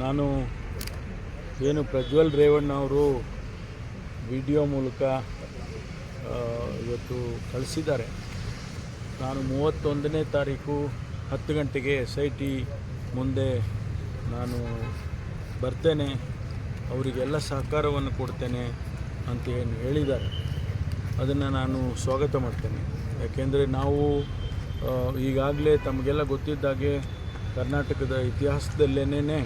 ನಾನು ಏನು ಪ್ರಜ್ವಲ್ ರೇವಣ್ಣ ಅವರು ವಿಡಿಯೋ ಮೂಲಕ ಇವತ್ತು ಕಳಿಸಿದ್ದಾರೆ. ನಾನು ಮೂವತ್ತೊಂದನೇ ತಾರೀಕು ಹತ್ತು ಗಂಟೆಗೆ ಎಸ್ ಐ ಟಿ ಮುಂದೆ ನಾನು ಬರ್ತೇನೆ. ಅವರಿಗೆಲ್ಲ ಸಹಕಾರವನ್ನು ಕೊಡ್ತೇನೆ ಅಂತ ಏನು ಹೇಳಿದ್ದಾರೆ. ಅದನ್ನು ನಾನು ಸ್ವಾಗತ ಮಾಡ್ತೇನೆ. ಯಾಕೆಂದರೆ ನಾವು ಈಗಾಗಲೇ ತಮಗೆಲ್ಲ ಗೊತ್ತಿದ್ದಾಗೆ ಕರ್ನಾಟಕದ ಇತಿಹಾಸದಲ್ಲೇನೇ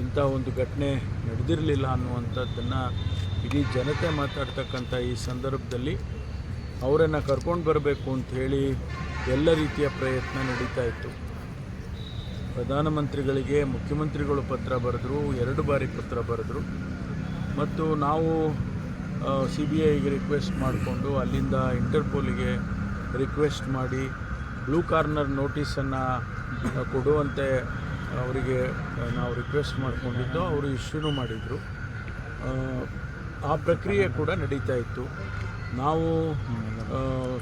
ಇಂಥ ಒಂದು ಘಟನೆ ನಡೆದಿರಲಿಲ್ಲ ಅನ್ನುವಂಥದ್ದನ್ನು ಇಡೀ ಜನತೆ ಮಾತಾಡ್ತಕ್ಕಂಥ ಈ ಸಂದರ್ಭದಲ್ಲಿ ಅವರನ್ನು ಕರ್ಕೊಂಡು ಬರಬೇಕು ಅಂತ ಹೇಳಿ ಎಲ್ಲ ರೀತಿಯ ಪ್ರಯತ್ನ ನಡೀತಾ ಇತ್ತು. ಪ್ರಧಾನಮಂತ್ರಿಗಳಿಗೆ ಮುಖ್ಯಮಂತ್ರಿಗಳು ಪತ್ರ ಬರೆದರು, ಎರಡು ಬಾರಿ ಪತ್ರ ಬರೆದರು. ಮತ್ತು ನಾವು ಸಿ ಬಿ ಐಗೆ ರಿಕ್ವೆಸ್ಟ್ ಮಾಡಿಕೊಂಡು ಅಲ್ಲಿಂದ ಇಂಟರ್ಪೋಲಿಗೆ ರಿಕ್ವೆಸ್ಟ್ ಮಾಡಿ, ಬ್ಲೂ ಕಾರ್ನರ್ ನೋಟಿಸನ್ನು ಕೊಡುವಂತೆ ಅವರಿಗೆ ನಾವು ರಿಕ್ವೆಸ್ಟ್ ಮಾಡಿಕೊಂಡಿದ್ದು, ಅವರು ಇಶ್ಯೂನು ಮಾಡಿದರು. ಆ ಪ್ರಕ್ರಿಯೆ ಕೂಡ ನಡೀತಾ ಇತ್ತು. ನಾವು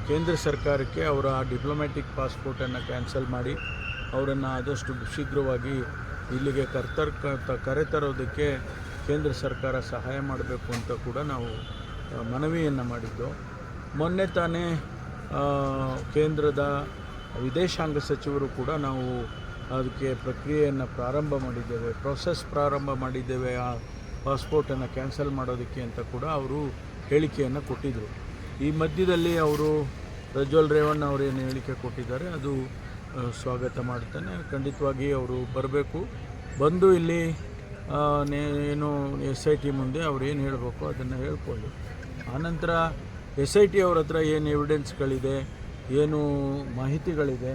ಕೇಂದ್ರ ಸರ್ಕಾರಕ್ಕೆ ಅವರ ಡಿಪ್ಲೊಮ್ಯಾಟಿಕ್ ಪಾಸ್ಪೋರ್ಟನ್ನು ಕ್ಯಾನ್ಸಲ್ ಮಾಡಿ, ಅವರನ್ನು ಆದಷ್ಟು ಶೀಘ್ರವಾಗಿ ಇಲ್ಲಿಗೆ ಕರ್ತರ್ ಕರೆತರೋದಕ್ಕೆ ಕೇಂದ್ರ ಸರ್ಕಾರ ಸಹಾಯ ಮಾಡಬೇಕು ಅಂತ ಕೂಡ ನಾವು ಮನವಿಯನ್ನು ಮಾಡಿದ್ದು. ಮೊನ್ನೆ ತಾನೇ ಕೇಂದ್ರದ ವಿದೇಶಾಂಗ ಸಚಿವರು ಕೂಡ ನಾವು ಅದಕ್ಕೆ ಪ್ರಕ್ರಿಯೆಯನ್ನು ಪ್ರಾರಂಭ ಮಾಡಿದ್ದೇವೆ ಪ್ರೊಸೆಸ್ ಪ್ರಾರಂಭ ಮಾಡಿದ್ದೇವೆ, ಆ ಪಾಸ್ಪೋರ್ಟನ್ನು ಕ್ಯಾನ್ಸಲ್ ಮಾಡೋದಕ್ಕೆ ಅಂತ ಕೂಡ ಅವರು ಹೇಳಿಕೆಯನ್ನು ಕೊಟ್ಟಿದ್ದರು ಈ ಮಧ್ಯದಲ್ಲಿ ಅವರು ಪ್ರಜ್ವಲ್ ರೇವಣ್ಣ ಅವರೇನು ಹೇಳಿಕೆ ಕೊಟ್ಟಿದ್ದಾರೆ, ಅದು ಸ್ವಾಗತ ಮಾಡ್ತಾನೆ. ಖಂಡಿತವಾಗಿ ಅವರು ಬರಬೇಕು. ಬಂದು ಇಲ್ಲಿ ಏನು ಎಸ್ ಐ ಟಿ ಮುಂದೆ ಅವ್ರು ಏನು ಹೇಳಬೇಕು ಅದನ್ನು ಹೇಳ್ಕೊಳ್ಳಿ. ಆನಂತರ ಎಸ್ ಐ ಟಿ ಅವ್ರ ಹತ್ರ ಏನು ಎವಿಡೆನ್ಸ್ಗಳಿದೆ ಏನು ಮಾಹಿತಿಗಳಿದೆ